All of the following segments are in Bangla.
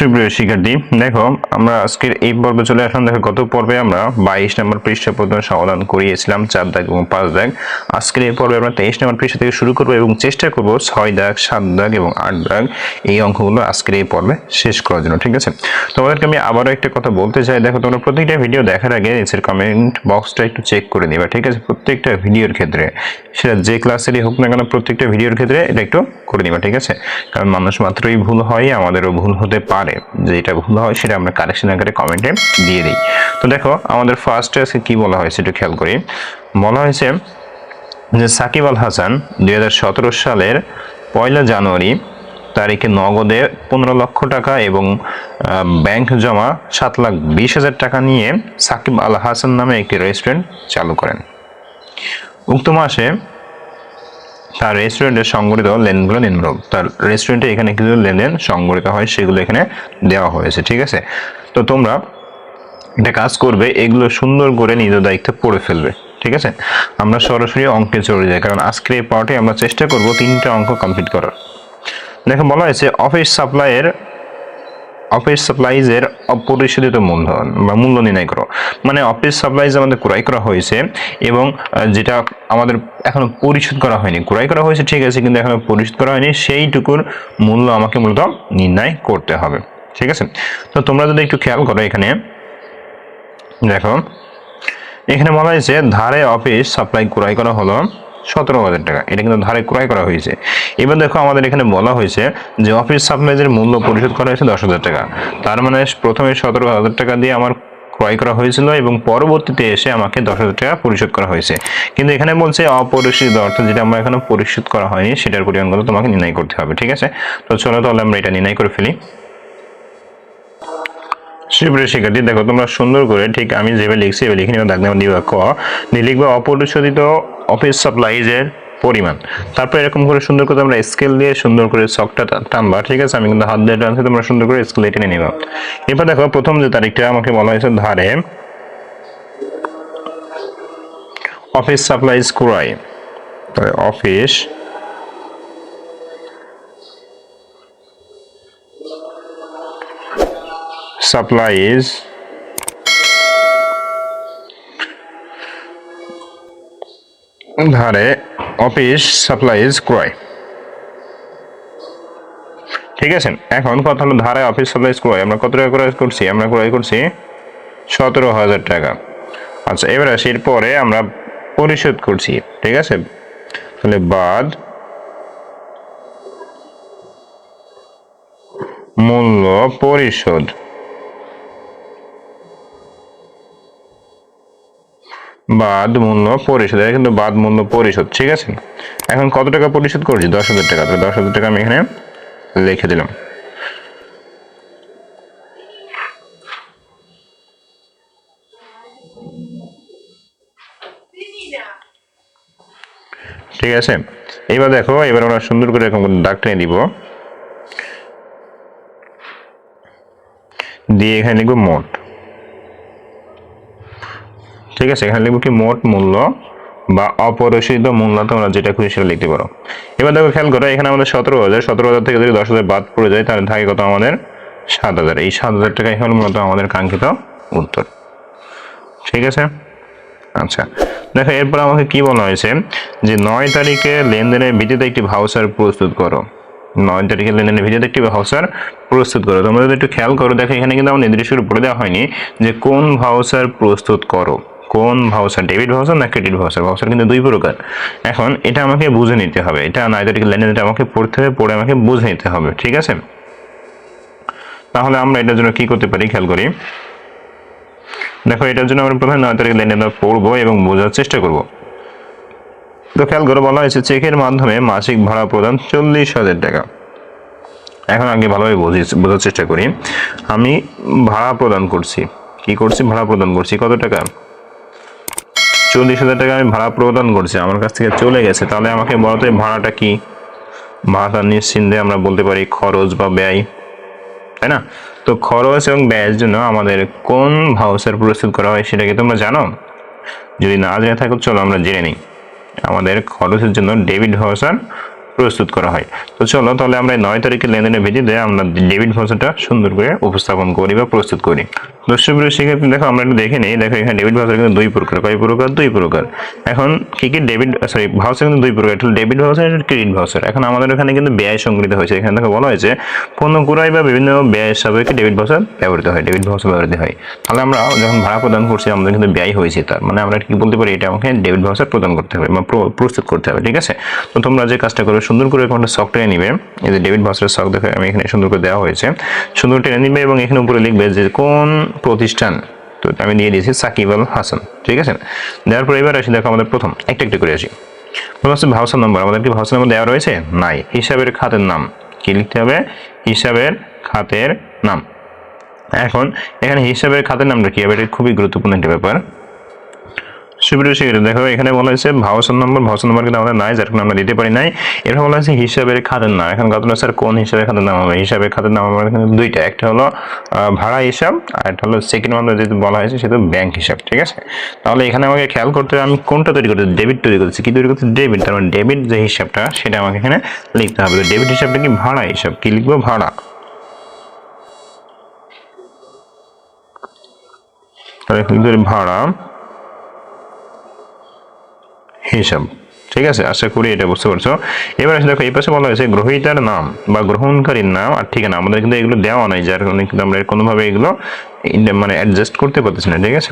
সুপ্রিয় শিক্ষার্থী, দেখো, আমরা আজকের এই পর্বে চলে আসলাম। দেখো, গত পর্বে আমরা বাইশ নম্বর পৃষ্ঠা পর্যন্ত সমাধান করিয়েছিলাম, চার দাগ এবং পাঁচ দাগ। আজকের এই পর্বে আমরা তেইশ নম্বর পৃষ্ঠা থেকে শুরু করব এবং চেষ্টা করব ছয় দাগ, সাত দাগ এবং আট দাগ এই অঙ্কগুলো আজকের এই পর্বে শেষ করার জন্য, ঠিক আছে? তোমাদেরকে আমি আবারও একটা কথা বলতে চাই। দেখো, তোমরা প্রত্যেকটা ভিডিও দেখার আগে নিচের কমেন্ট বক্সটা একটু চেক করে নিবা, ঠিক আছে? প্রত্যেকটা ভিডিওর ক্ষেত্রে, সেটা যে ক্লাসেরই হোক না কেন, প্রত্যেকটা ভিডিওর ক্ষেত্রে এটা একটু করে নিবা, ঠিক আছে? কারণ মানুষ মাত্রই ভুল হয়, আমাদেরও ভুল হতে পারে। যেটা ভুল হয় সেটা আমরা কারেকশন আকারে কমেন্টে দিয়ে দিই। তো দেখো, আমাদের ফার্স্টে আজকে কি বলা হয়েছে একটু খেয়াল করি। বলা হয়েছে যে সাকিব আল হাসান দু হাজার সতেরো সালের পয়লা জানুয়ারি তারিখে নগদে পনেরো লক্ষ টাকা এবং ব্যাংক জমা সাত লাখ বিশ হাজার টাকা নিয়ে সাকিব আল হাসান নামে একটি রেস্টুরেন্ট চালু করেন। উক্ত মাসে তার রেস্টুরেন্টে সংগঠিত লেনগুলো নিম্নরূপ। তার রেস্টুরেন্টে এখানে কিছু লেনদেন সংগঠিত হয়, সেগুলো এখানে দেওয়া হয়েছে, ঠিক আছে? তো তোমরা একটা কাজ করবে, এগুলো সুন্দর করে নিজ দায়িত্বে পড়ে ফেলবে, ঠিক আছে? আমরা সরাসরি অঙ্কে চলে যাই, কারণ আজকের এই পার্টে আমরা চেষ্টা করব তিনটা অঙ্ক কমপ্লিট করার। দেখো বলা হয়েছে অফিস সাপ্লাইয়ের অফিস সাপ্লাইজের অপরিশোধিত মূলধন বা মূল্য নির্ণয় করো। মানে অফিস সাপ্লাইজ আমাদের ক্রয় করা হয়েছে এবং যেটা আমাদের এখনও পরিশোধ করা হয়নি। ক্রয় করা হয়েছে, ঠিক আছে, কিন্তু এখনও পরিশোধ করা হয়নি। সেইটুকুর মূল্য আমাকে মূলত নির্ণয় করতে হবে। ঠিক আছে? তো তোমরা যদি একটু খেয়াল করো এখানে। দেখো, এখানে বলা হয়েছে, ধারে অফিস সাপ্লাই ক্রয় করা হলো। সতেরো হাজার টাকা। এটা কিন্তু ধারে ক্রয় করা হয়েছে। এবার দেখো আমাদের এখানে বলা হয়েছে যে অফিস সাপ্লাইজের মূল্য পরিশোধ করা হয়েছে দশ হাজার টাকা। তার মানে প্রথমে সতেরো হাজার টাকা দিয়ে আমার ক্রয় করা হয়েছিল এবং পরবর্তীতে এসে আমাকে দশ হাজার টাকা পরিশোধ করা হয়েছে। কিন্তু এখানে বলছে অপরিশোধিত অর্থ যেটা আমরা এখনও পরিশোধ করা হয়নি, সেটার পরিমাণগুলো তোমাকে নির্ণয় করতে হবে, ঠিক আছে? তো চলো তাহলে আমরা এটা নির্ণয় করে ফেলি। সুপ্রিয় শিক্ষার্থী, দেখো তোমরা সুন্দর করে ঠিক আমি যেভাবে লিখছি, এভাবে লিখে নিবা, দাগ নাম দিবা ক। দিয়ে লিখবা অপরিশোধিত অফিস সাপ্লাইজের পরিমাণ। তারপর এরকম করে সুন্দর করে আমরা স্কেল দিয়ে সুন্দর করে চকটা টানবা, ঠিক আছে? আমি কিন্তু হাত দিয়ে টানছি, তোমরা সুন্দর করে স্কেল টেনে নিবা। এরপর দেখো প্রথম যে তারিখটা আমাকে বলা হয়েছে ধারে অফিস সাপ্লাইজ ক্রয়। তাহলে অফিস সাপ্লাইজ ধারে অফিস সাপ্লাইজ ক্রয়। ঠিক আছে? এখন কথা হলো ধারে অফিস সাপ্লাইজ ক্রয়। আমরা কত টাকা ক্রয় করছি? আমরা ক্রয় করছি সতেরো হাজার টাকা। আচ্ছা এবার আসি এরপরে আমরা পরিশোধ করছি। ঠিক আছে? তাহলে বাদ মূল্য পরিশোধ। বাদ মূল্য পরিশোধ। এটা কিন্তু বাদ মূল্য পরিশোধ, ঠিক আছে? এখন কত টাকা পরিশোধ করছি? দশ হাজার টাকা। তাহলে দশ হাজার টাকা আমি এখানে লিখে দিলাম। ঠিক আছে? এবার দেখো এবার আমরা সুন্দর করে করে দাগ টেনে দিব দিয়ে এখানে লিখব মোট। ঠিক আছে, এখানে লিখব কি মোট মূল্য বা অপরিশোধিত মূল্য তোমরা যেটা খুশি সেটা লিখতে পারো। এবার দেখো, খেয়াল করো, এখানে আমাদের সতেরো হাজার সতেরো হাজার থেকে যদি দশ হাজার বাদ পড়ে যায়, তাহলে থাকে কত আমাদের? সাত হাজার। এই সাত হাজার টাকাই হল মূলত আমাদের কাঙ্ক্ষিত উত্তর। ঠিক আছে? আচ্ছা। দেখো, এরপর আমাকে কি বলা হয়েছে? যে নয় তারিখে লেনদেনের ভিত্তিতে একটি ভাউচার প্রস্তুত করো। নয় তারিখে লেনদেনের ভিত্তিতে একটি ভাউচার প্রস্তুত করো। তোমরা যদি একটু খেয়াল করো, দেখো, এখানে কিন্তু আমার নির্দিষ্ট করে দেওয়া হয়নি যে কোন ভাউচার প্রস্তুত করো। কোন ভাউচার ডেবিট ভাউচার না ক্রেডিট ভাউচার? ভাউচার কিন্তু দুই প্রকার। এখন এটা আমাকে বুঝে নিতে হবে। এটা তারিখে লেনদেনটা আমাকে পড়তে হবে, পড়ে আমাকে বুঝে নিতে হবে, ঠিক আছে? তাহলে আমরা এটার জন্য কি করতে পারি? খেয়াল করি। দেখো, এটার জন্য আমরা প্রথমে নয় তারিখ লেনদেন পড়ব এবং বোঝার চেষ্টা করব। তো খেয়াল করে বলা হয়েছে, চেকের মাধ্যমে মাসিক ভাড়া প্রদান চল্লিশ হাজার টাকা। এখন আগে ভালোভাবে বুঝি, বোঝার চেষ্টা করি। আমি ভাড়া প্রদান করছি। কি করছি? ভাড়া প্রদান করছি। কত টাকা? চল্লিশ হাজার টাকা আমি ভাড়া প্রদান করছি, আমার কাছ থেকে চলে গেছে। তাহলে আমাকে বলতে ভাড়াটা কি? ভাড়াটা নিশ্চিন্তে আমরা বলতে পারি খরচ বা ব্যয়, তাই না? তো খরচ এবং ব্যয়ের জন্য আমাদের কোন ভাউচার প্রস্তুত করা হয় সেটা কি তোমরা জানো? যদি না জেনে থাকো, চলো আমরা জেনে নিই। আমাদের খরচের জন্য ডেবিট ভাউচার প্রস্তুত করা হয়। তো চলো, তাহলে আমরা নয় তারিখের লেনদেনের ভিত্তিতে আমরা ডেবিট ভাউচারটা সুন্দর করে উপস্থাপন করি বা প্রস্তুত করি। দর্শক প্রিয় শিক্ষার্থী দেখো আমরা একটু দেখে নিই। দেখো এখানে ডেবিট ভাউচার কিন্তু দুই প্রকার। কয় প্রকার? দুই প্রকার। এখন কি কি ডেবিট সরি ভাউচার কিন্তু দুই প্রকার। একটা ডেবিট ভাউচার একটা ক্রেডিট ভাউচার। এখন আমাদের এখানে কিন্তু ব্যয় সংগৃহীত হয়েছে। এখানে দেখো বলা হয়েছে, পণ্য ক্রয় বা বিভিন্ন ব্যয় সাপেক্ষে ডেবিট ভাউচার ব্যবহৃত হয় ডেবিট ভাউচার ব্যবহৃত হয়। তাহলে আমরা যখন ভাড়া প্রদান করছি, আমাদের কিন্তু ব্যয় হয়েছে তার। মানে আমরা কি বলতে পারি? এটা আমাকে ডেবিট ভাউচার প্রদান করতে হবে বা প্রস্তুত করতে হবে, ঠিক আছে? তো তোমরা যে কাজটা করবে, সুন্দর করে কোনো শখটা নিবে। এই যে ডেবিট ভাউচারের শখ দেখে, আমি এখানে সুন্দর করে দেওয়া হয়েছে। সুন্দর টেনে নিবে এবং এখানে উপরে লিখবে যে কোন প্রতিষ্ঠান। তো আমি দিয়ে দিয়েছি সাকিব আল হাসান, ঠিক আছে? দেওয়ার পরে এবার আসি, দেখো আমাদের প্রথম, একটা একটা করে আসি। প্রথম হচ্ছে ভাউসার নম্বর, আমাদের কি ভাউসার নম্বর দেওয়া রয়েছে? নাই। হিসাবের খাতের নাম, কি লিখতে হবে? হিসাবের খাতের নাম। এখন, এখানে হিসাবের খাতের নামটা কি হবে? এটা খুবই গুরুত্বপূর্ণ একটা ব্যাপার। সুপ্রিয় শিক্ষার্থী, দেখো এখানে বলা হয়েছে ভাউচার নম্বর ভাউচার নম্বর কিন্তু আমাদের নাই যার কারণে আমরা দিতে পারি নাই। এরপর বলা হয়েছে হিসাবের খাতের নাম। এখন কত স্যার, কোন হিসাবের খাতের নাম হবে? হিসাবের খাতের নাম আমার এখানে দুইটা। একটা হলো ভাড়া হিসাব, আর একটা হলো সেকেন্ড মান্থ যেহেতু বলা হয়েছে, সেটা ব্যাংক হিসাব, ঠিক আছে? তাহলে এখানে আমাকে খেয়াল করতে হবে, আমি কোনটা তৈরি করতে ডেবিট তৈরি করতেছি। কি তৈরি করতে ডেবিট তার মানে ডেবিট যে হিসাবটা, সেটা আমাকে এখানে লিখতে হবে। ডেবিট হিসাবটা কি ভাড়া হিসাব? কি লিখব? ভাড়া। তাহলে ভাড়া। হিসাব। ঠিক আছে, আশা করি এটা বুঝতে পারছ। এবার আসলে দেখো, এই পাশে বলা হয়েছে গ্রহীতার নাম বা গ্রহণকারীর নাম, আর ঠিকানা। আমাদের কিন্তু এগুলো দেওয়া নাই, যার কারণে কিন্তু আমরা কোনোভাবে এগুলো মানে অ্যাডজাস্ট করতে পারতেছি না, ঠিক আছে?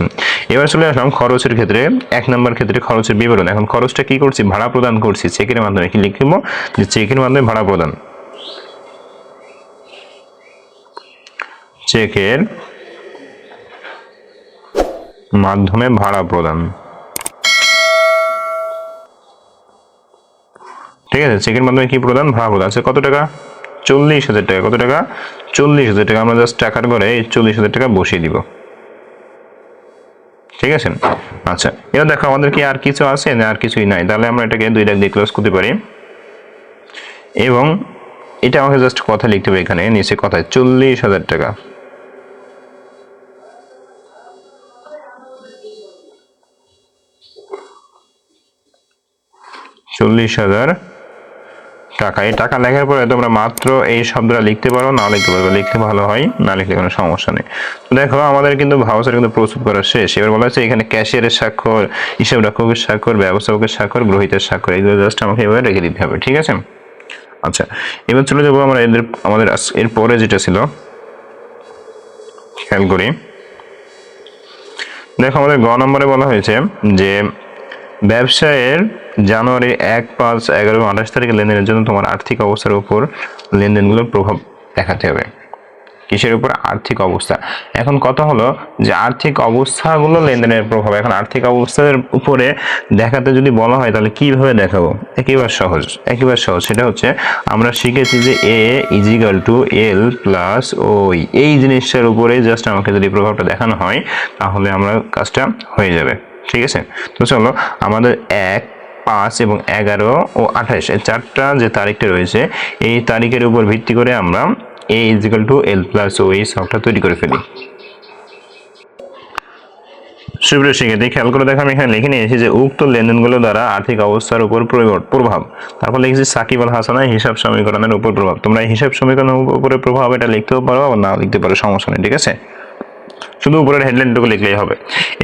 এবার চলে আসলাম খরচের ক্ষেত্রে। এক নম্বর ক্ষেত্রে খরচের বিবরণ। এখন খরচটা কি করছি? ভাড়া প্রদান করছি। চেকের মাধ্যমে কি লিখব? যে চেকের মাধ্যমে ভাড়া প্রদান। চেকের মাধ্যমে ভাড়া প্রদান। ঠিক আছে চেকের মাধ্যমে কি প্রদান? ভাড়া প্রদান আছে কত টাকা? চল্লিশ হাজার টাকা। কত টাকা? চল্লিশ হাজার টাকা। আমরা জাস্ট টাকার করে এই চল্লিশ হাজার টাকা বসিয়ে দিব। ঠিক আছে? আচ্ছা এবার দেখো আমাদের কি আর কিছু আছে না আর কিছুই নাই? তাহলে আমরা এটাকে দুই লাখ দিয়ে ক্লোজ করতে পারি। এবং এটা আমাকে জাস্ট কথা লিখতে হবে এখানে, নিচে কথায়, চল্লিশ হাজার টাকা। চল্লিশ হাজার টাকা। এই টাকা লেখার পরে তোমরা মাত্র এই শব্দটা লিখতে পারো, না লিখতে পারো, লিখতে ভালো হয়, না লিখলে কোনো সমস্যা নেই। তো দেখো, আমাদের কিন্তু ভাউচার কিন্তু প্রস্তুত করা শেষ। এবার বলা হচ্ছে এখানে ক্যাশিয়ারের স্বাক্ষর, হিসাব রক্ষকের স্বাক্ষর, ব্যবস্থাপকের স্বাক্ষর, গ্রহীতার স্বাক্ষর এইগুলো জাস্ট আমাকে এভাবে রেখে দিতে হবে, ঠিক আছে? আচ্ছা এবার চলে যাব আমরা এদের, আমাদের এর পরে যেটা ছিল, খেয়াল করি। দেখো, আমাদের গ নম্বরে বলা হয়েছে যে ব্যবসায়ের জানুয়ারি এক পাঁচ এগারো আঠাশ তারিখে লেনদেনের জন্য তোমার আর্থিক অবস্থার উপর লেনদেনগুলোর প্রভাব দেখাতে হবে। কিসের উপর? আর্থিক অবস্থা। এখন কথা হলো যে আর্থিক অবস্থাগুলো লেনদেনের প্রভাব। এখন আর্থিক অবস্থার উপরে দেখাতে যদি বলা হয় তাহলে কীভাবে দেখাবো? একেবারে সহজ একেবারে সহজ। সেটা হচ্ছে আমরা শিখেছি যে A equal to L plus OE এই জিনিসটার উপরে জাস্ট আমাকে যদি প্রভাবটা দেখানো হয়, তাহলে আমরা কাজটা হয়ে যাবে। ঠিক আছে? তো চলো, আমাদের এক, পাঁচ এবং এগারো ও আঠাশ, এই চারটা যে তারিখটা রয়েছে, এই তারিখের উপর ভিত্তি করে আমরা A equal to L plus O এই সবটা তৈরি করে ফেলি। সুপ্রিয় শিক্ষার্থী, খেয়াল করে দেখো, আমি এখানে লিখে নিয়েছি যে উক্ত লেনদেনগুলো দ্বারা আর্থিক অবস্থার উপর প্রভাব তারপর লিখেছি সাকিব আল হাসানের হিসাব সমীকরণের উপর প্রভাব। তোমরা হিসাব সমীকরণের উপরে প্রভাব এটা লিখতেও পারো, আবার না লিখতে পারো, সমস্যা নেই, ঠিক আছে? শুধু উপরের হেডলাইনটুকু লিখলেই হবে।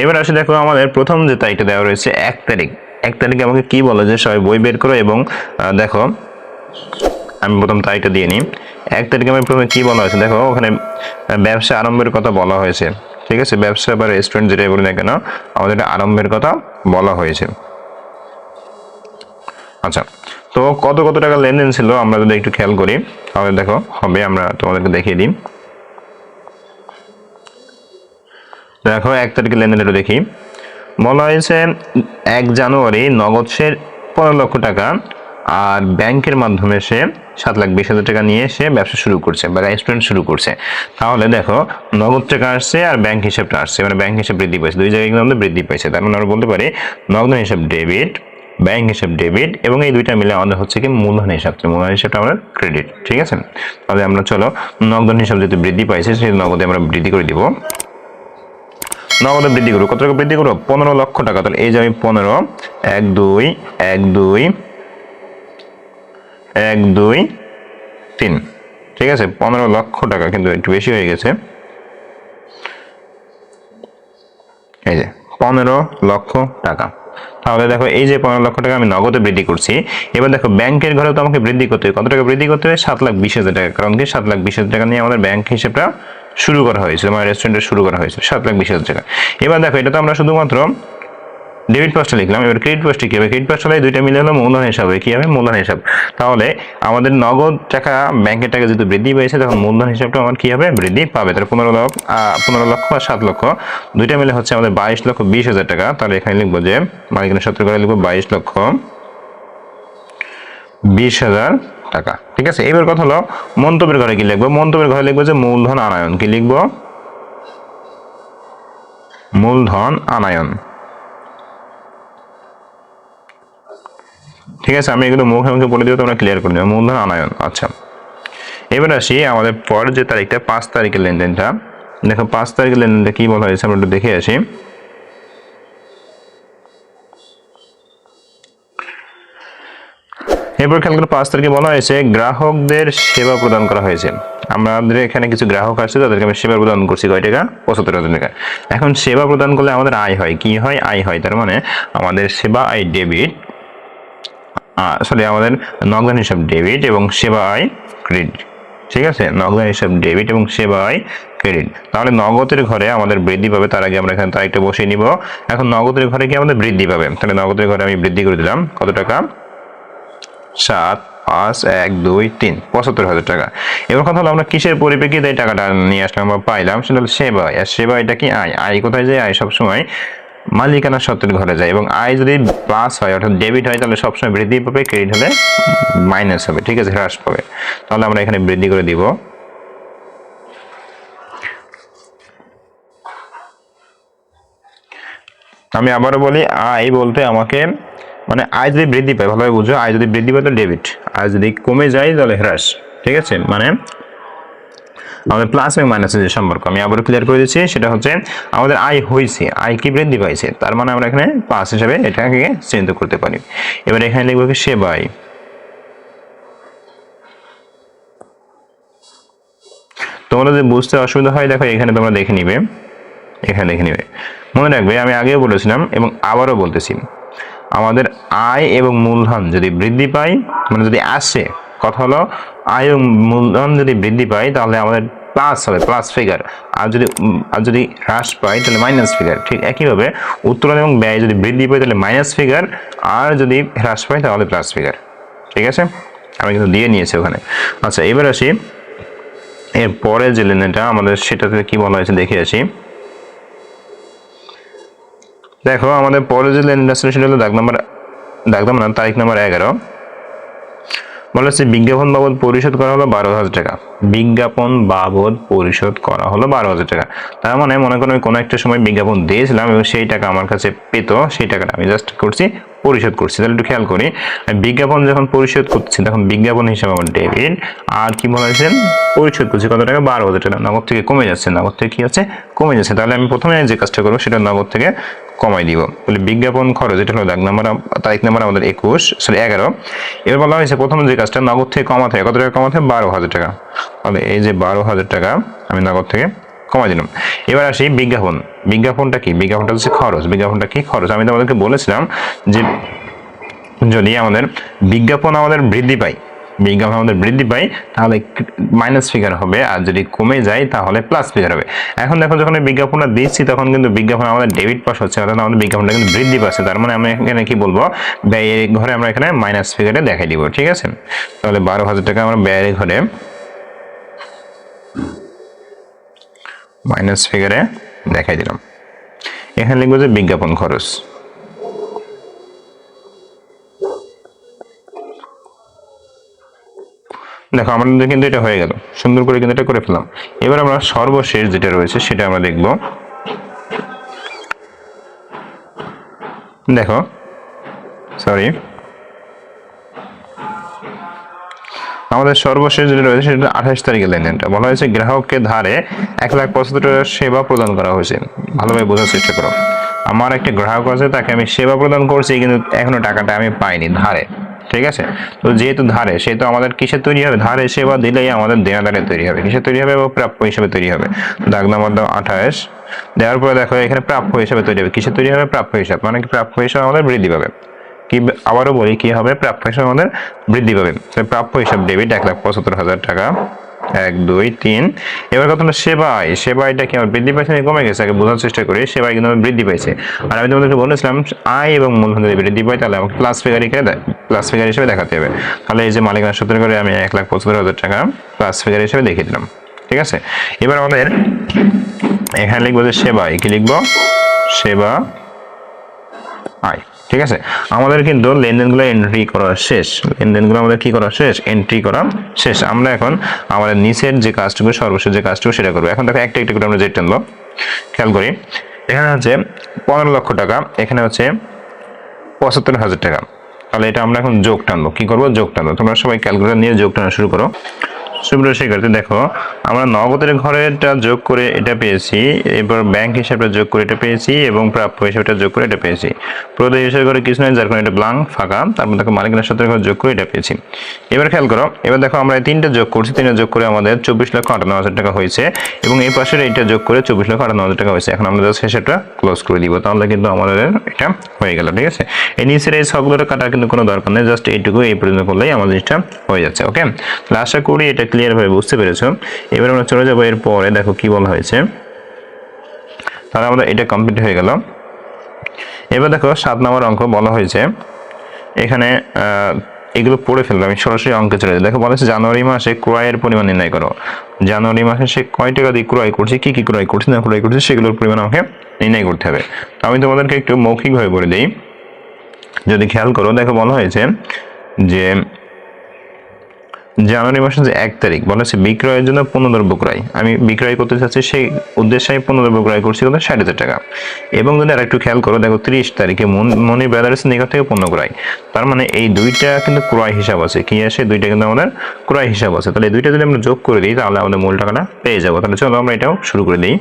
এবার আসে দেখো আমাদের প্রথম যে তারিখটা দেওয়া রয়েছে, এক তারিখ। এক তারিখে আমাকে কি বলে যে সবাই বই বের করো এবং দেখো, আমি প্রথম তারিখটা দিয়ে নিই। এক তারিখে আমি প্রথমে কি বলা হয়েছে? দেখো, ওখানে ব্যবসা আরম্ভের কথা বলা হয়েছে। ঠিক আছে? ব্যবসা বা রেস্টুরেন্ট যেটাই বলি না কেন, আমাদের আরম্ভের কথা বলা হয়েছে। আচ্ছা তো কত কত টাকা লেনদেন ছিল আমরা যদি একটু খেয়াল করি, তাহলে দেখো, হবে, আমরা তোমাদেরকে দেখিয়ে দিই। দেখো এক তারিখে লেনদেনটা দেখি। বলা হয়েছে, এক জানুয়ারি নগদ সে পনেরো লক্ষ টাকা, আর ব্যাংকের মাধ্যমে সে সাত লাখ বিশ হাজার টাকা নিয়ে সে ব্যবসা শুরু করছে বা রেস্টুরেন্ট শুরু করছে। তাহলে দেখো, নগদ টাকা আসছে আর ব্যাংক হিসাবটা আসছে মানে ব্যাংক হিসাব বৃদ্ধি পাইছে। দুই জায়গায় কিন্তু বৃদ্ধি পাইছে। তার মানে আমরা বলতে পারি, নগদ হিসাব ডেবিট ব্যাংক হিসাব ডেবিট এবং এই দুইটা মিলে আমাদের হচ্ছে কি মূলধন হিসাব। মূলধন হিসাবটা আমরা ক্রেডিট ঠিক আছে? তাহলে আমরা চলো, নগদ হিসাব যেহেতু বৃদ্ধি পাইছে, সেই নগদে আমরা বৃদ্ধি করে দিব। নগদে বৃদ্ধি করব কত টাকা বৃদ্ধি করব পনেরো লক্ষ টাকা। তাহলে এই যে আমি পনেরো, এক দুই এক দুই এক দুই, তিন। ঠিক আছে? পনেরো লক্ষ টাকা কিন্তু একটু বেশি হয়ে গেছে। এই যে, পনেরো লক্ষ টাকা। তাহলে দেখো, এই যে পনেরো লক্ষ টাকা আমি নগদে বৃদ্ধি করছি। এবার দেখো, ব্যাংকের ঘরে তো আমাকে বৃদ্ধি করতে হবে কত টাকা বৃদ্ধি করতে হবে সাত লাখ বিশ হাজার টাকা। কারণ কি? সাত লাখ বিশ হাজার টাকা নিয়ে আমাদের ব্যাংক হিসেবটা শুরু করা হয়েছে আমার রেস্টুরেন্টে শুরু করা হয়েছে সাত লাখ বিশ হাজার টাকা। এবার দেখো, এটা তো আমরা শুধুমাত্র ডেবিট পাসটা লিখলাম, এবার ক্রেডিট পাসটা কি হবে? ক্রেডিট পাসটা দুইটা মিলে হলো মূলধন হিসাব হিসাবে কী হবে? মূলধন হিসাব। তাহলে আমাদের নগদ টাকা, ব্যাংকের টাকা যেহেতু বৃদ্ধি পেয়েছে, তখন মূলধন হিসাবটা আমার কি হবে? বৃদ্ধি পাবে। তাহলে পনেরো লক্ষ পনেরো লক্ষ আর সাত লক্ষ, দুইটা মিলে হচ্ছে আমাদের বাইশ লক্ষ বিশ হাজার টাকা। তাহলে এখানে লিখব যে, মালিকানা সত্তর করে লিখব বাইশ লক্ষ বিশ হাজার টাকা। ঠিক আছে? এবার কথা হলো, মন্তব্যের ঘরে কি লিখব? মন্তব্যের ঘরে লিখব যে মূলধন আনায়ন। কি লিখব? মূলধন আনায়ন। ঠিক আছে? আমি এগুলো মুখে মুখে বলে দিও তোমরা ক্লিয়ার করে দিও মূলধন আনায়ন। আচ্ছা। এবার আসি আমাদের পরের যে তারিখটা, পাঁচ তারিখের লেনদেনটা। দেখো, পাঁচ তারিখের লেনদেনটা কি বলা হয়েছে? আমরা একটু দেখে আসি। এরপর খেয়াল করে পাঁচ তারিখে বলা হয়েছে, গ্রাহকদের সেবা প্রদান করা হয়েছে। আমাদের এখানে কিছু গ্রাহক আছে তাদেরকে আমি সেবা প্রদান করছি কয় টাকা? পঁচাত্তর হাজার টাকা। এখন সেবা প্রদান করলে আমাদের আয় হয়। কি হয়? আয় হয়। তার মানে আমাদের সেবা আয় ডেবিট সরি আমাদের নগদান হিসাব ডেবিট এবং সেবা আয় ক্রেডিট। ঠিক আছে? নগদান হিসাব ডেবিট এবং সেবা আয় ক্রেডিট। তাহলে নগদের ঘরে আমাদের বৃদ্ধি পাবে, তার আগে আমরা এখানে তারিখটা বসিয়ে নিব। এখন নগদের ঘরে কি আমাদের বৃদ্ধি পাবে? তাহলে নগদের ঘরে আমি বৃদ্ধি করে দিলাম। কত টাকা? সাত, পাঁচ, এক, দুই, তিন, পঁচাত্তর হাজার টাকা। এবার কথা হলো আমরা কিসের পরিপ্রেক্ষিতে এই টাকাটা নিয়ে আসলাম আমরা পাইলাম? সেটা হলো সেবা আর সেবা এটা কি আয়? আয় কোথায় যায়? আয় সবসময় মালিকানা সত্ত্বের ঘরে যায়। এবং আয় যদি প্লাস হয়, অর্থাৎ ডেবিট হয়, তাহলে সবসময় বৃদ্ধি পাবে ক্রেডিট হলে মাইনাস হবে। ঠিক আছে, হ্রাস পাবে। তাহলে আমরা এখানে বৃদ্ধি করে দিব। আমি আবারও বলি, আয় বলতে আমাকে মানে আয় যদি বৃদ্ধি পায়, ভালোভাবে বুঝো, আয় যদি বৃদ্ধি পায় তাহলে ডেবিট আয় যদি কমে যায় তাহলে হ্রাস, ঠিক আছে? মানে আমাদের প্লাস এবং মাইনাসের যে সম্পর্ক, আমি আবারও ক্লিয়ার করে দিচ্ছি, সেটা হচ্ছে আমাদের আয় হয়েছে, আয় কি বৃদ্ধি পাইছে? তার মানে আমরা এখানে প্লাস হিসাবে এটাকে চিহ্নিত করতে পারি। এবার এখানে লিখব কি সেবাই তোমরা যদি বুঝতে অসুবিধা হয়, দেখো এখানে তোমরা দেখে নিবে। এখানে দেখে নিবে। মনে রাখবে, আমি আগেও বলেছিলাম এবং আবারও বলতেছি আমাদের আয় এবং মূলধন যদি বৃদ্ধি পায় মানে যদি আসে, কথা হলো আয় এবং মূলধন যদি বৃদ্ধি পায়, তাহলে আমাদের প্লাস হবে প্লাস ফিগার আর যদি আর যদি হ্রাস পায়, তাহলে মাইনাস ফিগার ঠিক একইভাবে উত্তোলন এবং ব্যয় যদি বৃদ্ধি পায়, তাহলে মাইনাস ফিগার আর যদি হ্রাস পায়, তাহলে প্লাস ফিগার ঠিক আছে? আমি কিন্তু দিয়ে নিয়েছি ওখানে। আচ্ছা এবার আসি। এর পরে যে লেনদেনটা, আমাদের সেটাতে কি বলা হয়েছে, দেখে আসি। দেখো, আমাদের পরে যে লেনদেন সেটা হলো দাগ নাম্বার দাগ নাম্বার তারিখ নাম্বার এগারো। বলে হচ্ছে বিজ্ঞাপন বাবদ পরিশোধ করা হলো বারো হাজার টাকা। বিজ্ঞাপন বাবদ পরিশোধ করা হলো বারো হাজার টাকা। তার মানে মনে করো আমি কোনো একটা সময় বিজ্ঞাপন দিয়েছিলাম এবং সেই টাকা আমার কাছে পেত, সেই টাকাটা আমি জাস্ট করছি পরিশোধ করছি। তাহলে একটু খেয়াল করি, বিজ্ঞাপন যখন পরিশোধ করছি, তখন বিজ্ঞাপন হিসাবে আমার ডেবিট, আর কি বলা হয়েছে, পরিশোধ করছি, কত টাকা? বারো হাজার টাকা। নগদ থেকে কমে যাচ্ছে, নগদ থেকে কি আছে? কমে যাচ্ছে। তাহলে আমি প্রথমে যে কাজটা করব, সেটা নগদ থেকে কমাই দিব। বলে বিজ্ঞাপন খরচ, এটা হলো দাগ নাম্বার, তারিখ নাম্বার আমাদের একুশ, সরি, এগারো। এবার বলা হয়েছে প্রথমে যে কাজটা, নগদ থেকে কমাতে কত টাকা কমাতে বারো হাজার টাকা। তাহলে এই যে বারো হাজার টাকা আমি নগদ থেকে কমাই দিলাম। এবার আসি বিজ্ঞাপন। বিজ্ঞাপনটা কি? বিজ্ঞাপনটা হচ্ছে খরচ। বিজ্ঞাপনটা কি খরচ? আমি তোমাদেরকে বলেছিলাম যে যদি আমাদের বিজ্ঞাপন আমাদের বৃদ্ধি পায়, বিজ্ঞাপন আমাদের বৃদ্ধি পায়, তাহলে মাইনাস ফিগার হবে। আর যদি কমে যায়, তাহলে প্লাস ফিগার হবে। এখন দেখো, যখন বিজ্ঞাপনটা দিচ্ছি, তখন কিন্তু বিজ্ঞাপন আমাদের ডেবিট পাস হচ্ছে, অর্থাৎ আমাদের বিজ্ঞাপনটা কিন্তু বৃদ্ধি পাচ্ছে। তার মানে আমি এখানে কি বলব? ব্যয়ের ঘরে আমরা এখানে মাইনাস ফিগারে দেখাই দিব, ঠিক আছে? তাহলে বারো হাজার টাকা আমরা ব্যয়ের ঘরে মাইনাস ফিগারে দেখাই দিলাম। এখানে লিখব যে বিজ্ঞাপন খরচ। দেখো আমাদের কিন্তু এটা হয়ে গেল। সুন্দর করে কিন্তু এটা করে ফেললাম। এবার আমরা সর্বশেষ যেটা রয়েছে, সেটা আমরা দেখব। দেখো সরি আমাদের সর্বশেষ যেটা রয়েছে সেটা আঠাশ তারিখের লেনদেনটা। বলা হয়েছে গ্রাহককে ধারে এক লাখ পঁচাত্তর টাকার সেবা প্রদান করা হয়েছে। ভালোভাবে বোঝার চেষ্টা করো। আমার একটা গ্রাহক আছে, তাকে আমি সেবা প্রদান করছি, কিন্তু এখনও টাকাটা আমি পাইনি ধারে। ঠিক আছে? তো যেহেতু ধারে সেহেতু আমাদের কিসে তৈরি হবে? ধারে সেবা দিলেই আমাদের দেনাদারে তৈরি হবে। কিসে তৈরি হবে? প্রাপ্য হিসেবে তৈরি হবে। দাগ নাম্বার আঠাশ। দেওয়ার পরে দেখো এখানে প্রাপ্য হিসাবে তৈরি হবে। কিসে তৈরি হবে? প্রাপ্য হিসাব। মানে প্রাপ্য হিসাবে আমাদের বৃদ্ধি পাবে। কি আবারও বলি কি হবে? প্রাপ্য হিসাবে আমাদের বৃদ্ধি পাবে প্রাপ্য হিসাব ডেবিট এক লাখ পঁচাত্তর হাজার টাকা। এক, দুই, তিন। এবার কথা হলো সেবাই সেবাইটা কি আমার বৃদ্ধি পাইছে কমে গেছে? আগে বোঝার চেষ্টা করি। সেবাই কিন্তু আমার বৃদ্ধি পাইছে। আর আমি তোমাদেরকে বলেছিলাম, আয় এবং মূলধন যদি বৃদ্ধি পাই তাহলে আমাকে প্লাস ফিগার প্লাস ফিগার হিসেবে দেখাতে হবে। তাহলে এই যে মালিকানা সূত্র করে আমি এক লাখ পঁচাত্তর হাজার টাকা প্লাস ফিগার হিসেবে দেখিয়ে দিলাম। ঠিক আছে? এবার আমাদের এখানে লিখব যে সেবাই কি লিখব? সেবা আয়। ঠিক আছে? আমাদের কিন্তু লেনদেনগুলো এন্ট্রি করা শেষ। লেনদেনগুলো আমাদের কি করা শেষ? এন্ট্রি করা শেষ। আমরা এখন আমাদের নিচের যে কাজটুকু, সর্বশেষ যে কাজটুকু, সেটা করব। এখন দেখো একটা একটা করে আমরা যেটা টানবো। খেয়াল করি। এখানে হচ্ছে পনেরো লক্ষ টাকা, এখানে হচ্ছে পঁচাত্তর হাজার টাকা। তাহলে এটা আমরা এখন যোগ টানবো। কি করব? যোগ টানবো। তোমরা সবাই ক্যালকুলেটর নিয়ে যোগ টানা শুরু করো। সুপ্রিয় শিক্ষার্থী দেখো, আমরা নগদের ঘরেটা যোগ করে এটা পেয়েছি, এবার ব্যাংক হিসাবটা যোগ করে এটা পেয়েছি এবং প্রাপ্য হিসাবটা যোগ করে এটা পেয়েছি। প্রদেশ হিসাবে করে কিছু নেই, যার কারণে এটা ব্লাঙ্ক ফাঁকা, তারপর দেখো মালিকানার সাথে ঘর যোগ করে এটা পেয়েছি। এবার খেয়াল করো, এবার দেখো আমরা এই তিনটা যোগ করছি, তিনটা যোগ করে আমাদের চব্বিশ লক্ষ আটান্ন হাজার টাকা হয়েছে এবং এই পাশের এইটা যোগ করে চব্বিশ লক্ষ আটান্ন হাজার টাকা হয়েছে। এখন আমরা জাস্ট হিসাবটা ক্লোজ করে দিব, তাহলে কিন্তু আমাদের এটা হয়ে গেল, ঠিক আছে? এই নিচের এই সবগুলো কাটার কিন্তু কোনো দরকার নেই, জাস্ট এইটুকু এই পর্যন্ত করলেই আমাদের জিনিসটা হয়ে যাচ্ছে ওকে তাহলে আশা করি এটা ক্লিয়ার ভাবে বুঝতে পেরেছ। এবার আমরা চলে যাব এর পরে, দেখো কি বলা হয়েছে। তাহলে আমাদের এটা কমপ্লিট হয়ে গেল। এবার দেখো সাত নম্বর অঙ্ক বলা হয়েছে। এখানে এগুলো পড়ে ফেললাম, আমি সরাসরি অঙ্কে চলে যাই। দেখো বলা হচ্ছে জানুয়ারি মাসে ক্রয়ের পরিমাণ নির্ণয় করো। জানুয়ারি মাসে সে কয় টাকা দিয়ে ক্রয় করছে, কি কি ক্রয় করছে, না ক্রয় করছে, সেগুলোর পরিমাণ আমাকে নির্ণয় করতে হবে। আমি তোমাদেরকে একটু মৌখিকভাবে বলে দিই। যদি খেয়াল করো, দেখো বলা হয়েছে যে জানুয়ারি মাসের যে এক তারিখ, বলা হচ্ছে বিক্রয়ের জন্য পণ্যদ্রব্য ক্রয়। আমি বিক্রয় করতে চাচ্ছি, সেই উদ্দেশ্যে আমি পণ্যদ্রব্য ক্রয় করছি কত? ষাট হাজার টাকা। এবং যদি আর একটু খেয়াল করো, দেখো ত্রিশ তারিখে মনি ব্রাদার্স নিকট থেকে পণ্য ক্রয়। তার মানে এই দুইটা কিন্তু ক্রয় হিসাব আছে। কি আসে? দুইটা কিন্তু আমাদের ক্রয় হিসাব আছে। তাহলে দুইটা যদি আমরা যোগ করে দিই, তাহলে আমাদের মূল টাকাটা পেয়ে যাব। তাহলে চলো আমরা এটাও শুরু করে দিই।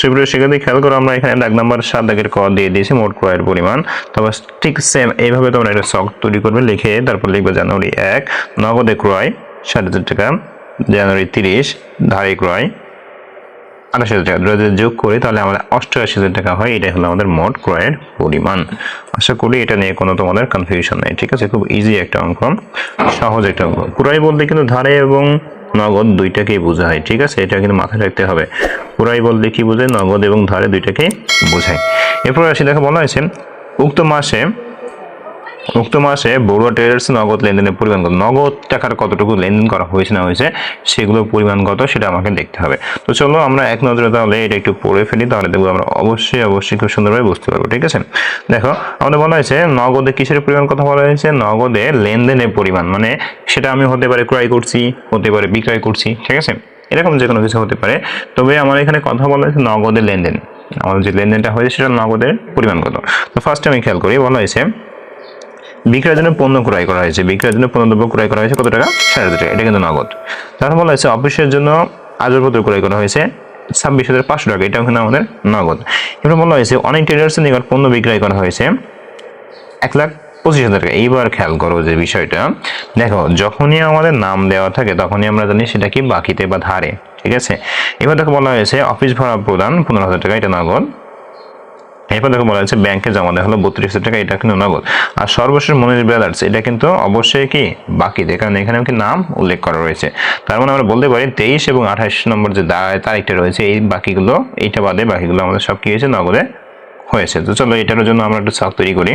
সুপ্রিয় শিক্ষার্থী, খেয়াল করো আমরা এখানে দাগ নাম্বার সাত দাগের ক দিয়ে দিয়েছি, মোট ক্রয়ের পরিমাণ। তবে ঠিক সেম এইভাবে তোমরা একটা শখ তৈরি করবে, লিখে তারপর লিখবে জানুয়ারি এক, নগদে ক্রয় ষাট হাজার টাকা, জানুয়ারি তিরিশ, ধারে ক্রয় আঠাশ হাজার টাকা। যদি যোগ করি তাহলে আমাদের অষ্টআশি হাজার টাকা হয়, এটাই হলো আমাদের মোট ক্রয়ের পরিমাণ। আশা করি এটা নিয়ে কোনো তোমাদের কনফিউশন নেই, ঠিক আছে? খুব ইজি একটা অঙ্ক সহজ একটা অঙ্ক ক্রয় বলতে কিন্তু ধারে এবং নগদ দুইটাকেই বোঝায়, ঠিক আছে? এটা কিন্তু মাথায় রাখতে হবে। পুরাই বলতে কি বোঝায়? নগদ এবং ধারে দুইটাকেই বোঝায়। এরপর আসি, দেখা বলা হয়েছে, উক্ত মাসে উক্ত মাসে বড়ুয়া ট্রেডার্স নগদ লেনদেনের পরিমাণ কত নগদ টাকার কতটুকু লেনদেন করা হয়েছে না হয়েছে, সেগুলোর পরিমাণ কত সেটা আমাকে দেখতে হবে। তো চলো আমরা এক নজরে তাহলে এটা একটু পড়ে ফেলি, তাহলে দেখব আমরা অবশ্যই অবশ্যই খুব সুন্দরভাবে বুঝতে পারব, ঠিক আছে? দেখো, আমাদের বলা হয়েছে নগদে কিসের পরিমাণ কথা বলা হয়েছে? নগদে লেনদেনের পরিমাণ মানে সেটা আমি হতে পারে ক্রয় করছি, হতে পারে বিক্রয় করছি, ঠিক আছে? এরকম যে কোনো কিছু হতে পারে। তবে আমার এখানে কথা বলা হয়েছে নগদের লেনদেন। আমাদের যে লেনদেনটা হয়েছে সেটা নগদের পরিমাণ কত তো ফার্স্ট আমি খেয়াল করি, বলা হয়েছে বিক্রয়ের জন্য পণ্য ক্রয় করা হয়েছে। বিক্রয়ের জন্য পণ্য দ্রব্য ক্রয় করা হয়েছে কত টাকা? সাড়ে টাকা। এটা কিন্তু নগদ। তারপর বলা হয়েছে, অফিসের জন্য আসবাবপত্র ক্রয় করা হয়েছে ছাব্বিশ হাজার পাঁচশো টাকা। এটাও কিন্তু আমাদের নগদ। এবার বলা হয়েছে, অনেক ট্রেডার্সের নিকট পণ্য বিক্রয় করা হয়েছে এক লাখ পঁচিশ হাজার টাকা। এইবার খেয়াল করো যে বিষয়টা। দেখো, যখনই আমাদের নাম দেওয়া থাকে, তখনই আমরা জানি সেটা কি বাকিতে বা ধারে। ঠিক আছে? এবার দেখো বলা হয়েছে, অফিস ভাড়া প্রদান পনেরো হাজার টাকা। এটা নগদ। এরপর দেখো বলা হয়েছে ব্যাংকে জমা দেওয়া হলো হাজার টাকা, এটা কিন্তু নগদ। আর সর্বশেষ মনির ব্রাদার্স এটা কিন্তু অবশ্যই কি বাকি বাকিতে কারণ এখানে কি নাম উল্লেখ করা রয়েছে। তার মানে আমরা বলতে পারি তেইশ এবং আঠাশ নম্বর যে তারিখটা রয়েছে, এই বাকিগুলো, এইটা বাদে বাকিগুলো আমাদের সব কি হয়েছে? নগদে হয়েছে। তো চলো, এটার জন্য আমরা একটু চাপ তৈরি করি।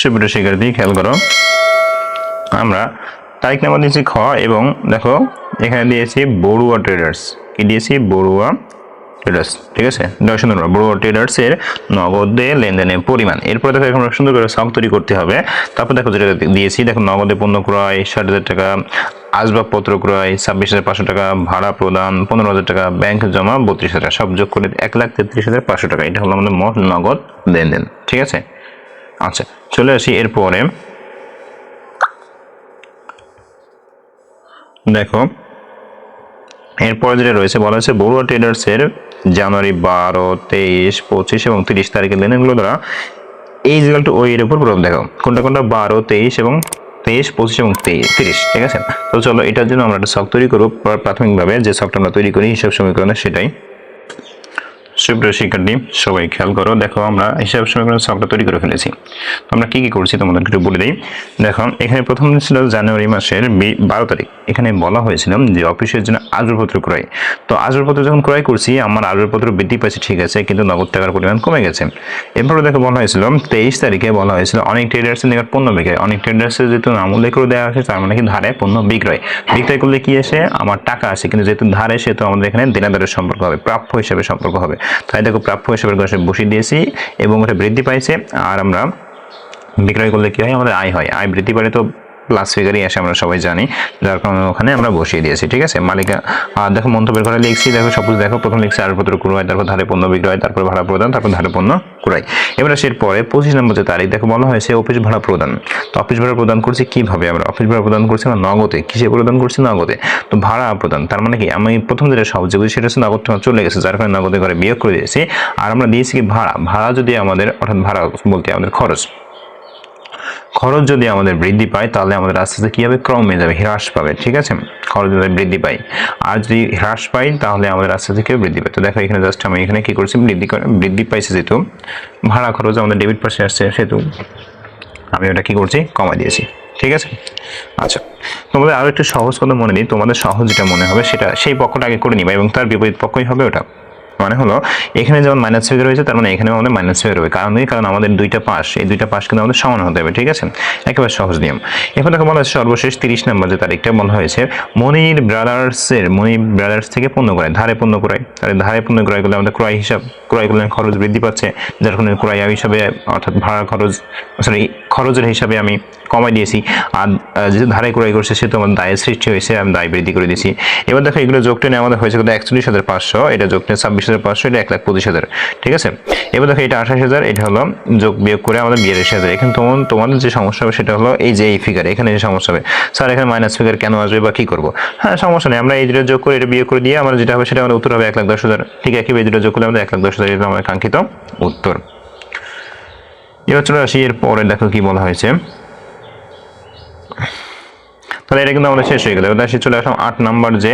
সুপ্রিয় শিক্ষার্থী খেয়াল করো। আমরা তারিখ নাম্বার দিয়েছি খ এবং দেখো, এখানে দিয়েছি বড়ুয়া ট্রেডার্স কি দিয়েছি? বড়ুয়া ট্রেডার্স ঠিক আছে? দশ নম্বর বড়ুয়া ট্রেডার্সের নগদে লেনদেনের পরিমাণ। এরপরে দেখো, এখন সুন্দর করে সব তৈরি করতে হবে। তারপর দেখো যেটা দিয়েছি, দেখো নগদে পণ্য ক্রয়, ষাট হাজার টাকা, আসবাবপত্র ক্রয়, ছাব্বিশ হাজার পাঁচশো টাকা, ভাড়া প্রদান, পনেরো হাজার টাকা ব্যাংক জমা, বত্রিশ হাজার, সব যোগ করে এক লাখ তেত্রিশ হাজার পাঁচশো টাকা। এটা হলো আমাদের মোট নগদ লেনদেন, ঠিক আছে? আচ্ছা চলে আসি এরপরে। দেখো, এরপরে যেটা রয়েছে, বলা হচ্ছে বড়ুয়া ট্রেডার্সের জানুয়ারি বারো, তেইশ, পঁচিশ এবং তিরিশ তারিখের লেনদেনগুলো দ্বারা এই ইজিক্যাল টু ওই এর উপর প্রভাব দেখাও। কোনটা কোনটা? বারো, তেইশ এবং তেইশ, পঁচিশ এবং তিরিশ, ঠিক আছে? তো চলো এটার জন্য আমরা একটা শখ তৈরি করব প্রাথমিকভাবে। যে শখটা আমরা তৈরি করি হিসাব সমীকরণে সেটাই। সুপ্রিয় শিক্ষার্থী, সবাই খেয়াল করো, দেখো আমরা হিসাব সমীকরণ শখটা তৈরি করে ফেলেছি। তো আমরা কি কি করছি তোমাদেরকে একটু বলে দিই। দেখো, এখানে প্রথম ছিল জানুয়ারি মাসের বারো তারিখ। এখানে বলা হয়েছিল যে অফিসের জন্য আসবাবপত্র ক্রয়। তো আসবাবপত্র যখন ক্রয় করছি, আমার আসবাবপত্র বৃদ্ধি পাইছে ঠিক আছে, কিন্তু নগদ টাকার পরিমাণ কমে গেছে। এরপরে দেখো বলা হয়েছিল, তেইশ তারিখে বলা হয়েছিল, অনেক ট্রেডার্সের নিকট পণ্য বিক্রয়। অনেক ট্রেডার্সের যেহেতু নাম উল্লেখ করে দেওয়া আছে, তার মানে কি ধারে পণ্য বিক্রয়। বিক্রয় করলে কি আসে? আমার টাকা আসে, কিন্তু যেহেতু ধারে, সেহেতু আমাদের এখানে দেনাদারের সম্পর্ক হবে, প্রাপ্য হিসাবে সম্পর্ক হবে। তাই দেখো প্রাপ্য হিসাবে ঘরে বসিয়ে দিয়েছি এবং ওটা বৃদ্ধি পাইছে। আর আমরা বিক্রয় করলে কি হয়? আমাদের আয় হয়। আয় বৃদ্ধি পারে তো প্লাস ফিগারই আসে আমরা সবাই জানি, যার কারণে ওখানে আমরা বসিয়ে দিয়েছি, ঠিক আছে? মালিকা দেখো মন্তব্যের ঘরে লিখছি, দেখো সপোজ দেখো, প্রথম লিখছি আরপত্র ক্রয় তারপর ধারে পণ্য বিক্রয়, তারপর ভাড়া প্রদান, তারপর ধারে পণ্য ক্রয় এবার আসে পরে, পঁচিশ নম্বর যে তারিখ, দেখো বলা হয়েছে অফিস ভাড়া প্রদান। তো অফিস ভাড়া প্রদান করছি কীভাবে আমরা? অফিস ভাড়া প্রদান করছি আমরা নগদে। কিসে প্রদান করছি? নগদে। তো ভাড়া প্রদান, তার মানে কি? আমি প্রথম যেটা সহজে বুঝি সেটা হচ্ছে নগদ চলে গেছে, যার কারণে নগদে ঘরে বিয়োগ করে দিয়েছি। আর আমরা দিয়েছি কি ভাড়া? ভাড়া যদি আমাদের, অর্থাৎ ভাড়া বলতে আমাদের খরচ। খরচ যদি আমাদের বৃদ্ধি পায়, তাহলে আমাদের আস্তে আস্তে কী হবে? ক্রমে যাবে, হ্রাস পাবে, ঠিক আছে? খরচ যদি বৃদ্ধি পায় আর যদি হ্রাস পাই, তাহলে আমাদের আস্তে আস্তে কী হবে? বৃদ্ধি পায়। তো দেখো, এখানে জাস্ট আমি এখানে কী করছি? বৃদ্ধি বৃদ্ধি পাইছে যেহেতু ভাড়া খরচ আমাদের ডেবিট পাশে আসছে সেহেতু আমি ওটা কী করছি? কমাই দিয়েছি, ঠিক আছে? আচ্ছা তোমাদের আরও একটু সহজ কথা মনে নিই তোমাদের সহজ যেটা মনে হবে সেটা, সেই পক্ষটা আগে করে নিবা এবং তার বিপরীত পক্ষই হবে ওটা। মানে হলো, এখানে যেমন মাইনাস ফিগার রয়েছে, তার মানে এখানেও আমাদের মাইনাস ফিগার হবে কারণ কি কারণ আমাদের দুইটা পাশ, এই দুইটা পাশ কিন্তু আমাদের সমান হতে হবে, ঠিক আছে? একেবারে সহজ নিয়ম। এখন দেখো বলা হয়েছে সর্বশেষ তিরিশ নম্বর যে তারিখটা বলা হয়েছে, মনির ব্রাদার্সের মনির ব্রাদার্স থেকে পণ্য ক্রয়, ধারে পণ্য ক্রয়। তাহলে ধারে পণ্য ক্রয় করলে আমাদের ক্রয় হিসাব, ক্রয় করলে খরচ বৃদ্ধি পাচ্ছে, যার কারণে ক্রয় হিসাবে, অর্থাৎ ভাড়া খরচ সরি খরচের হিসাবে আমি কমাই দিয়েছি। আর যেহেতু ধারে ক্রয় করছে সেহেতু আমার দায়ের সৃষ্টি হয়েছে, আমি দায় বৃদ্ধি করে দিয়েছি। এবার দেখো এগুলো যোগ টেনে আমাদের হয়েছে কিন্তু একচল্লিশ হাজার পাঁচশো, এটা যোগ টেনে ছাব্বিশ হাজার পাঁচশো এটা এক লাখ পঁচিশ হাজার। ঠিক আছে? এবার দেখো এটা আঠাশ হাজার, এটা হলো যোগ বিয়োগ করে আমাদের বিয়াল্লিশ হাজার। এখানে তোমার, তোমাদের যে সমস্যা হবে সেটা হলো এই যে এই ফিগার এখানে যে সমস্যা হবে। স্যার, এখানে মাইনাস ফিগার কেন আসবে বা কি করব? হ্যাঁ সমস্যা নেই। আমরা এই দুটো যোগ করে এটা বিয়োগ করে দিয়ে আমার যেটা হবে সেটা আমাদের উত্তর হবে এক লাখ দশ হাজার। ঠিক আছে? এই দুটো যোগ করলে আমাদের এক লাখ দশ হাজার, এটা আমার কাঙ্ক্ষিত উত্তর। এবার চলে আসি এর পরে দেখো কি বলা হয়েছে। তাহলে এটা কিন্তু আমাদের শেষ হয়ে গেল। এবার আসি চলে আসলাম আট নাম্বার যে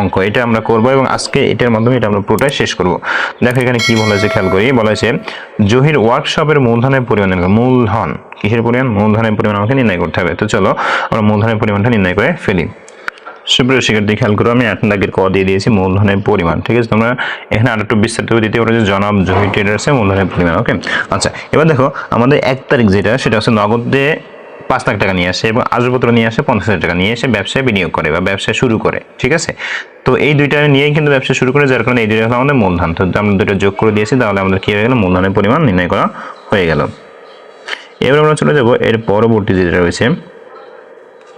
অঙ্ক। এটা আমরা করব এবং আজকে এটার মাধ্যমে এটা আমরা পুরোটাই শেষ করব। দেখো এখানে কি বলা হয়েছে, খেয়াল করি। বলা হয়েছে, জহির ওয়ার্কশপের মূলধনের পরিমাণ মূলধন। কিসের পরিমাণ? মূলধনের পরিমাণ আমাকে নির্ণয় করতে হবে। তো চলো, আমরা মূলধনের পরিমাণটা নির্ণয় করে ফেলি। সুপ্রিয় শিক্ষার্থী, খেয়াল করো, আমি আট দাগের ক দিয়ে দিয়েছি, মূলধনের পরিমাণ। ঠিক আছে, তোমরা এখানে আর একটু বিস্তারিত দিতে পারো যে জনাব জহির ট্রেডার্সের মূলধনের পরিমাণ ওকে আচ্ছা এবার দেখো, আমাদের এক তারিখ যেটা, সেটা হচ্ছে নগদে পাঁচ লাখ টাকা নিয়ে আসে এবং আসবাবপত্র নিয়ে আসে, পঞ্চাশ হাজার টাকা নিয়ে এসে ব্যবসায় বিনিয়োগ করে বা ব্যবসা শুরু করে, ঠিক আছে? তো এই দুইটা নিয়েই কিন্তু ব্যবসা শুরু করে, যার কারণে এই দুইটা আমাদের মূলধন। তো আমরা দুটো যোগ করে দিয়েছি, তাহলে আমাদের কি হয়ে গেল? মূলধনের পরিমাণ নির্ণয় করা হয়ে গেল। এবার আমরা চলে যাব এর পরবর্তী যেটা রয়েছে।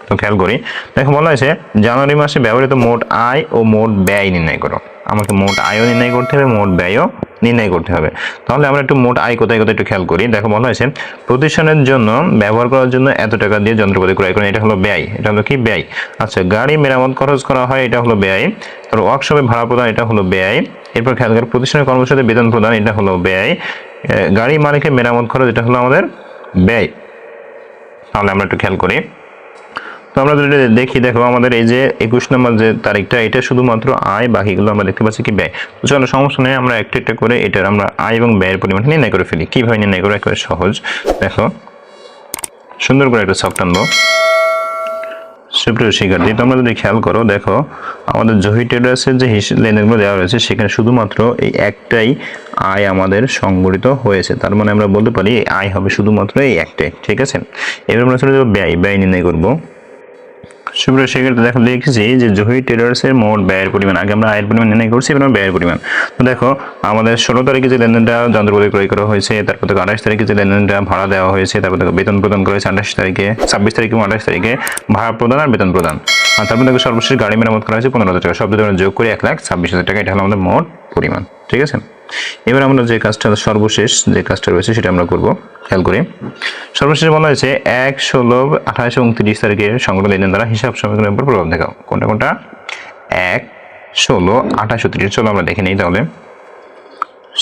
তো খেয়াল করি, দেখো বলা হয়েছে, জানুয়ারি মাসে ব্যবহৃত মোট আয় ও মোট ব্যয় নির্ণয় করো। আমাকে মোট আয়ও নির্ণয় করতে হবে, মোট ব্যয়ও নির্ণয় করতে হবে। তাহলে আমরা একটু মোট আয় কোথায় কোথায় একটু খেয়াল করি। দেখো বলা হয়েছে প্রতিষ্ঠানের জন্য ব্যবহার করার জন্য এত টাকা দিয়ে যন্ত্রপাতি ক্রয় করেন। এটা হলো ব্যয়। এটা হলো কি? ব্যয়। আচ্ছা গাড়ি মেরামত খরচ করা হয়, এটা হলো ব্যয়। তারপর ওয়ার্কশপে ভাড়া প্রদান, এটা হলো ব্যয়। এরপর খেয়াল করি, প্রতিষ্ঠানের কর্মচারীদের বেতন প্রদান, এটা হলো ব্যয়। গাড়ি মালিকের মেরামত খরচ, এটা হলো আমাদের ব্যয়। তাহলে আমরা একটু খেয়াল করি। আমরা যদি দেখি, দেখো আমাদের এই যে একুশ নম্বর যে তারিখটা, এটা শুধুমাত্র আয়, বাকিগুলো আমরা দেখতে পাচ্ছি কি ব্যয়। তো চলো, সমস্যা নেই, আমরা একটা একটা করে এটার আমরা আয় এবং ব্যয়ের পরিমাণ নির্ণয় করে ফেলি। কীভাবে নির্ণয় করব? একেবারে সহজ। দেখো, সুন্দর করে একটা সফট আনব সুপ্রিয় শিক্ষার্থী, তোমরা যদি খেয়াল করো, দেখো, আমাদের জহি ট্রেডার্সের যে লেনদেনগুলো দেওয়া রয়েছে, সেখানে শুধুমাত্র এই একটাই আয় আমাদের সংগঠিত হয়েছে। তার মানে আমরা বলতে পারি আয় হবে শুধুমাত্র এই একটাই, ঠিক আছে? এবার আমরা ব্যয় ব্যয় নির্ণয় করব। সুপ্রিয় সেক্ষেত্রে দেখো লিখেছি যে জহি ট্রেডার্সের মোট ব্যয়ের পরিমাণ। আগে আমরা আয়ের পরিমাণ নির্ণয় করছি, এবার ব্যয়ের পরিমাণ। তো দেখো, আমাদের ষোলো তারিখে যে লেনদেনটা যন্ত্রপাতি ক্রয় করা হয়েছে, তারপর দেখো আঠাশ তারিখে যে লেনদেনটা ভাড়া দেওয়া হয়েছে, তারপর দেখো বেতন প্রদান করা হয়েছে আঠাশ তারিখে, ছাব্বিশ তারিখ এবং আঠাশ তারিখে ভাড়া প্রদান আর বেতন প্রদান। আর তারপর দেখো সর্বশেষ গাড়ি মেরামত করা হয়েছে পনেরো হাজার টাকা। সব আমরা যোগ করি এক লাখ ছাব্বিশ হাজার টাকা, এটা হলো আমাদের মোট পরিমাণ। ঠিক আছে? এবার আমরা যে কাজটা সর্বশেষ, যে কাজটা রয়েছে সেটা আমরা করব। খেয়াল করি। সর্বশেষ বলা হয়েছে, এক ষোলো আঠাশ উনত্রিশ তারিখে তারিখের সংগঠন লেনদেন দ্বারা হিসাব সমীকরণের উপর প্রভাব দেখাও। কোনটা কোনটা? এক ষোলো আঠাশ উনত্রিশ। তিরিশ চলো আমরা দেখে নিই তাহলে।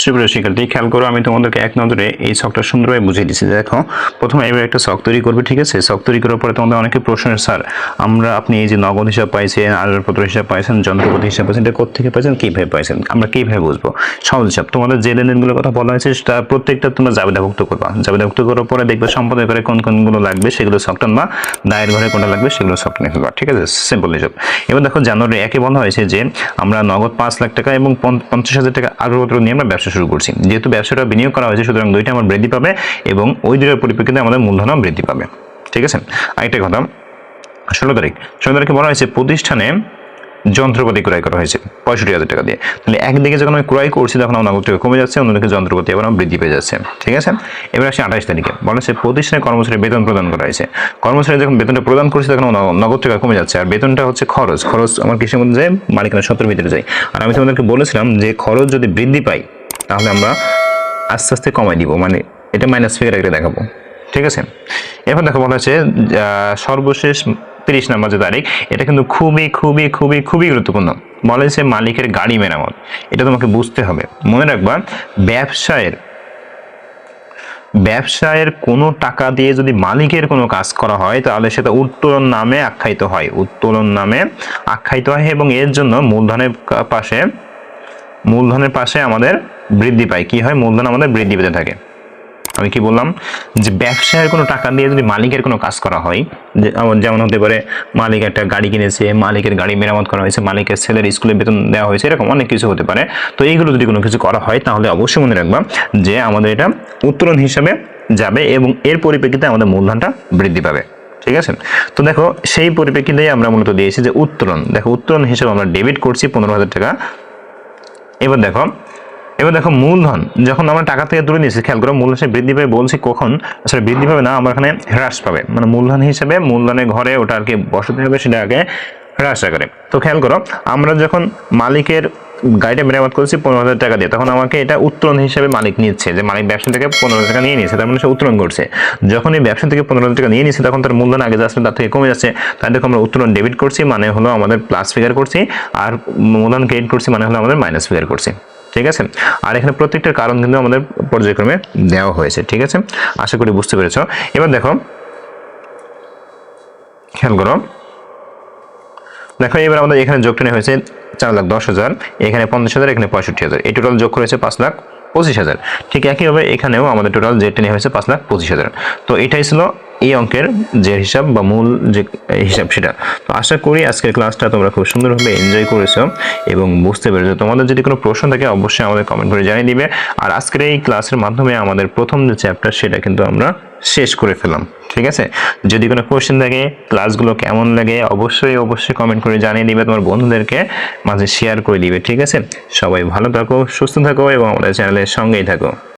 সুপ্রিয় শিক্ষার্থী, খেয়াল করো আমি তোমাদেরকে এক নজরে এই শখটা সুন্দরভাবে বুঝিয়ে দিচ্ছি দেখো, প্রথমে এবার একটা শখ তৈরি করবে, ঠিক আছে? শখ তৈরি করার পরে তোমাদের অনেকে প্রশ্ন স্যার, আমরা আপনি এই যে নগদ হিসাব পাইছেন আলোপত্র হিসাব পাইছেন, যন্ত্রপাতি হিসাব পাইছেন, এটা কোথেকে পাইছেন, কীভাবে পাইছেন? আমরা কীভাবে বুঝব? সহজ হিসাব, তোমাদের যে লেনদেনগুলোর কথা বলা হয়েছে, সেটা প্রত্যেকটা তোমরা জাবেদাভুক্ত করবা। জাবেদাভুক্ত করার পরে দেখবে সম্পদের করে কোন কোনগুলো লাগবে, সেগুলো শখটা বা দায়ের ঘরে কোনটা লাগবে, সেগুলো শখটা নিয়ে ফেলবা, ঠিক আছে? সিম্পল হিসাব। এবার দেখো, জানুয়ারি একে বলা হয়েছে যে, আমরা নগদ পাঁচ লাখ টাকা এবং পঞ্চাশ হাজার টাকা আগরপত্র নিয়ে আমরা ব্যবসা শুরু করছি। যেহেতু ব্যবসাটা বিনিয়োগ করা হয়েছে, সুতরাং দুইটা আমার বৃদ্ধি পাবে এবং ওই দুইটার পরিপ্রেক্ষিতে আমাদের মূলধনও বৃদ্ধি পাবে। ঠিক আছে? আরেকটা কথা, ষোলো তারিখ। ষোলো তারিখে বলা হয়েছে, প্রতিষ্ঠানে যন্ত্রপাতি ক্রয় করা হয়েছে, পঁয়ষট্টি হাজার টাকা দিয়ে। তাহলে একদিকে যখন আমি ক্রয় করছি, তখন আমার নগদ কমে যাচ্ছে, অন্যদিকে যন্ত্রপাতি আবার আমার বৃদ্ধি পেয়ে যাচ্ছে। ঠিক আছে? এবার আসি আঠাশ তারিখে। বলা হচ্ছে প্রতিষ্ঠানে কর্মচারী বেতন প্রদান করা হয়েছে। কর্মচারী যখন বেতনটা প্রদান করছে, তখন নগদ টাকা কমে যাচ্ছে। আর বেতনটা হচ্ছে খরচ। খরচ আমার কিসের মধ্যে মালিকানা সত্তর ভিতরে যায়। আর আমি তোমাদেরকে বলেছিলাম যে খরচ যদি বৃদ্ধি পাই তাহলে আমরা আস্তে আস্তে কমাই দিব মানে এটা মাইনাস ফিগার একটা দেখাবো। ঠিক আছে? এবার দেখো বলা হচ্ছে সর্বশেষ তিরিশ নাম্বার যে তারিখ, এটা কিন্তু খুবই খুবই খুবই খুবই গুরুত্বপূর্ণ। বলা হয়েছে মালিকের গাড়ি মেরামত। এটা তোমাকে বুঝতে হবে। মনে রাখবা, ব্যবসায়ের ব্যবসায়ের কোনো টাকা দিয়ে যদি মালিকের কোনো কাজ করা হয়, তাহলে সেটা উত্তোলন নামে আখ্যায়িত হয়। উত্তোলন নামে আখ্যায়িত হয় এবং এর জন্য মূলধনের পাশে মূলধনের পাশে আমাদের বৃদ্ধি পায়। কি হয়? মূলধন আমাদের বৃদ্ধি পেতে থাকে। আমি কি বললাম? যে ব্যবসায়ের কোনো টাকা দিয়ে যদি মালিকের কোনো কাজ করা হয় যেমন হতে পারে মালিক একটা গাড়ি কিনেছে, মালিকের গাড়ি মেরামত করা হয়েছে, মালিকের ছেলের স্কুলে বেতন দেওয়া হয়েছে, এরকম অনেক কিছু হতে পারে। তো এইগুলো যদি কোনো কিছু করা হয়, তাহলে অবশ্যই মনে রাখবা যে আমাদের এটা উত্তোলন হিসাবে যাবে এবং এর পরিপ্রেক্ষিতে আমাদের মূলধনটা বৃদ্ধি পাবে। ঠিক আছে? তো দেখো, সেই পরিপ্রেক্ষিতেই আমরা মূলত দিয়েছি যে উত্তোলন। দেখো, উত্তোলন হিসেবে আমরা ডেবিট করছি পনেরো হাজার টাকা। এবার দেখো এবার দেখো মূলধন, যখন আমরা টাকা থেকে তুলে নিয়েছি, খেয়াল করো মূলধন সে বৃদ্ধি পাবে বলছি কখন? আসলে বৃদ্ধি পাবে না, আমার এখানে হ্রাস পাবে। মানে মূলধন হিসেবে মূলধনের ঘরে ওটা আর কি বসাতে হবে সেটা আগে হ্রাস করে তো খেয়াল করো, আমরা যখন মালিকের গাড়িটা মেরামত করেছি পনেরো হাজার টাকা দিয়ে। তখন আমাকে এটা উত্তোলন হিসেবে মালিক নিচ্ছে, যে মালিক ব্যবসা থেকে পনেরো হাজার টাকা নিয়ে নিয়েছে, তার মানে সে উত্তোলন করছে। যখন এই ব্যবসা থেকে পনেরো হাজার টাকা নিয়ে নিচ্ছে তখন তার মূলধন আগে যাচ্ছে, তার থেকে কমে যাচ্ছে। তাই দেখো আমরা উত্তোলন ডেবিট করছি মানে হলো আমাদের প্লাস ফিগার করছি, আর মূলধন ক্রেডিট করছি মানে হলো আমাদের মাইনাস ফিগার করছি। ঠিক আছে? আর এখানে প্রত্যেকটার কারণ কিন্তু আমাদের পর্যায়ক্রমে দেওয়া হয়েছে, ঠিক আছে? আশা করি বুঝতে পেরেছ। এবার দেখো, খেয়াল করো। দেখো, এবার আমাদের এখানে যোগ টেনে হয়েছে চার লাখ দশ হাজার, এখানে পঞ্চাশ হাজার, এখানে পঁয়ষট্টি হাজার। এই টোটাল যোগ করেছে পাঁচ লাখ পঁচিশ হাজার। ঠিক একইভাবে এখানেও আমাদের টোটাল যে টেনে হয়েছে পাঁচ লাখ পঁচিশ হাজার। তো এটাই ছিল এই অঙ্কের যে হিসাব বা মূল যে হিসাব সেটা। তো আশা করি আজকের ক্লাসটা তোমরা খুব সুন্দরভাবে এনজয় করেছ এবং বুঝতে পেরেছ। তোমাদের যদি কোনো প্রশ্ন থাকে, অবশ্যই আমাদের কমেন্ট করে জানিয়ে দিবে। আর আজকের এই ক্লাসের মাধ্যমে আমাদের প্রথম যে চ্যাপ্টার সেটা কিন্তু আমরা শেষ করে ফেলাম ঠিক আছে? যদি কোনো কোয়েশ্চেন থাকে ক্লাসগুলো কেমন লাগে, অবশ্যই অবশ্যই কমেন্ট করে জানিয়ে দিবে তোমার বন্ধুদেরকে, মাঝে শেয়ার করে দিবে, ঠিক আছে? সবাই ভালো থাকো, সুস্থ থাকো এবং আমাদের চ্যানেলের সঙ্গেই থাকো।